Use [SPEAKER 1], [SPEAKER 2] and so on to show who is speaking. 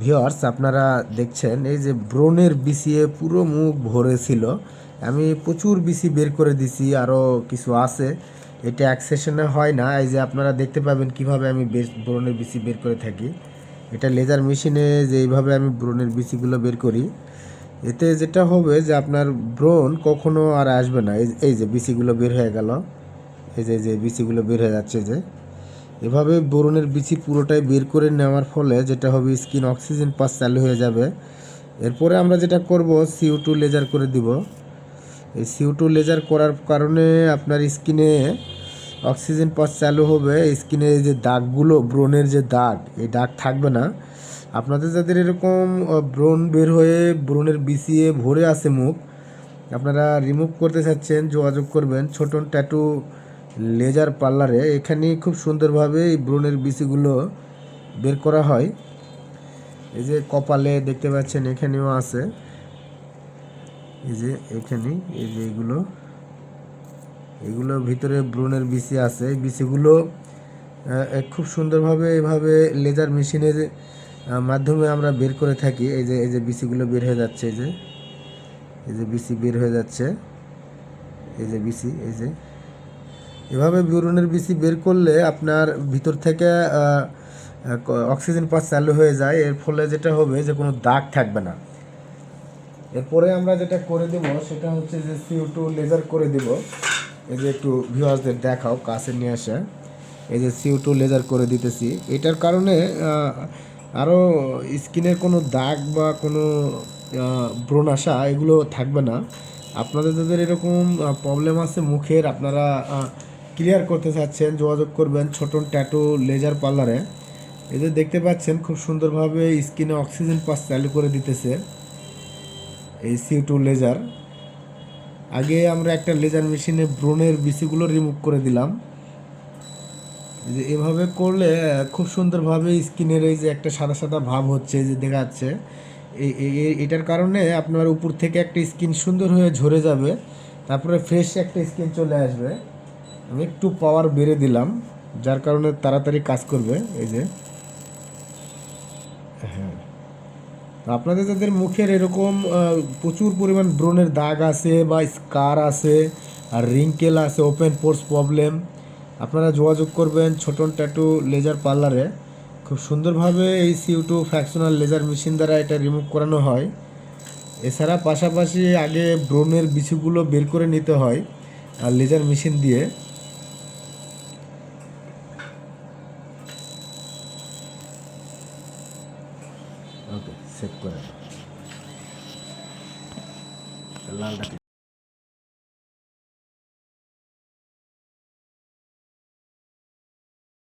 [SPEAKER 1] Viewers আপনারা দেখছেন, এই যে ব্রণের বিসিয়ে পুরো মুখ ভরে ছিল। আমি প্রচুর বিসি বের করে দিছি আরও কিছু আছে। এটা এক সেশনে হয় না। এই যে আপনারা দেখতে পাবেন কীভাবে আমি ব্রণের বিসি বের করে থাকি। এটা লেজার মেশিনে যে এইভাবে আমি ব্রণের বিসিগুলো বের করি। এতে যেটা হবে যে আপনার ব্রণ কখনো আর আসবে না। এই এই যে বিসিগুলো বের হয়ে গেল। এই যে যে বিসিগুলো বের হয়ে যাচ্ছে যে। এভাবে বোরনের বিচি পুরোটাই বের করে নেওয়ার ফলে যেটা হবে স্কিন অক্সিজেন পাস চালু হয়ে যাবে। এরপরে আমরা যেটা করব সিও টু লেজার করে দিব। এই সিও টু লেজার করার কারণে আপনার স্কিনে অক্সিজেন পাস চালু হবে। স্কিনে যে দাগগুলো, ব্রণের যে দাগ, এই দাগ থাকবে না। আপনাদের যাদের এরকম ব্রণ বের হয়ে ব্রণের বিছিয়ে ভরে আছে মুখ, আপনারা রিমুভ করতে চাচ্ছেন, যোগাযোগ করবেন। ছোটন ট্যাটু লেজার পার্লারে এখানে খুব সুন্দরভাবে এই ব্রণের বিচিগুলো বের করা হয়। এই যে কপালে দেখতে পাচ্ছেন এখানেও আছে। এই যে এখানে এই যে এগুলো এগুলোর ভিতরে ব্রণের বিচি আছে। এই বিচিগুলো খুব সুন্দরভাবে এভাবে লেজার মেশিনের মাধ্যমে আমরা বের করে থাকি। এই যে এই যে বিচিগুলো বের হয়ে যাচ্ছে, এই যে এই যে বিসি বের হয়ে যাচ্ছে। এই যে বিসি এই যে এভাবে বিউরনের বিসি বের করলে আপনার ভিতর থেকে অক্সিজেন পাস চালু হয়ে যায়। এর ফলে যেটা হবে যে কোনো দাগ থাকবে না। এরপরে আমরা যেটা করে দেব, সেটা হচ্ছে যে সিও টু লেজার করে দেব। এই যে একটু ভিউয়ার্সদের দেখাও, কাছে নিয়ে আসা। এই যে সিও টু লেজার করে দিতেছি। এটার কারণে আরও স্কিনের কোনো দাগ বা কোনো ব্রণ আসা এগুলো থাকবে না। আপনাদের যাদের এরকম প্রবলেম আছে মুখের, আপনারা ক্লিয়ার করতে চাচ্ছেন, যোগাযোগ করবেন ছোটন ট্যাটু লেজার পার্লারে। যে দেখতে পাচ্ছেন, খুব সুন্দরভাবে স্কিনে অক্সিজেন পাস চালু করে দিতেছে এই সিউ টু লেজার। আগে আমরা একটা লেজার মেশিনে ব্রণের বিসিগুলো রিমুভ করে দিলাম। যে এভাবে করলে, খুব সুন্দরভাবে স্কিনের এই যে একটা সাদা সাদা ভাব হচ্ছে যে দেখা যাচ্ছে। এটার কারণে আপনার উপর থেকে একটা স্কিন সুন্দর হয়ে ঝরে যাবে, তারপরে ফ্রেশ একটা স্কিন চলে আসবে। আমি একটু পাওয়ার বেড়ে দিলাম, যার কারণে তাড়াতাড়ি কাজ করবে, এই যে। হ্যাঁ। আপনাদের যাদের মুখের এরকম প্রচুর পরিমাণ ব্রণের দাগ আছে বা স্কার আছে, আর রিঙ্কেল আছে ওপেন পোর্স প্রবলেম আপনারা যোগাযোগ করবেন ছোটন ট্যাটু লেজার পার্লারে খুব সুন্দরভাবে এই CO two fractional laser machine দ্বারা এটা রিমুভ করানো হয়। এছাড়া পাশাপাশি আগে ব্রণের বিছুগুলো বের করে নিতে হয়। আর লেজার মেশিন দিয়ে ওকে সেভ করে লালটা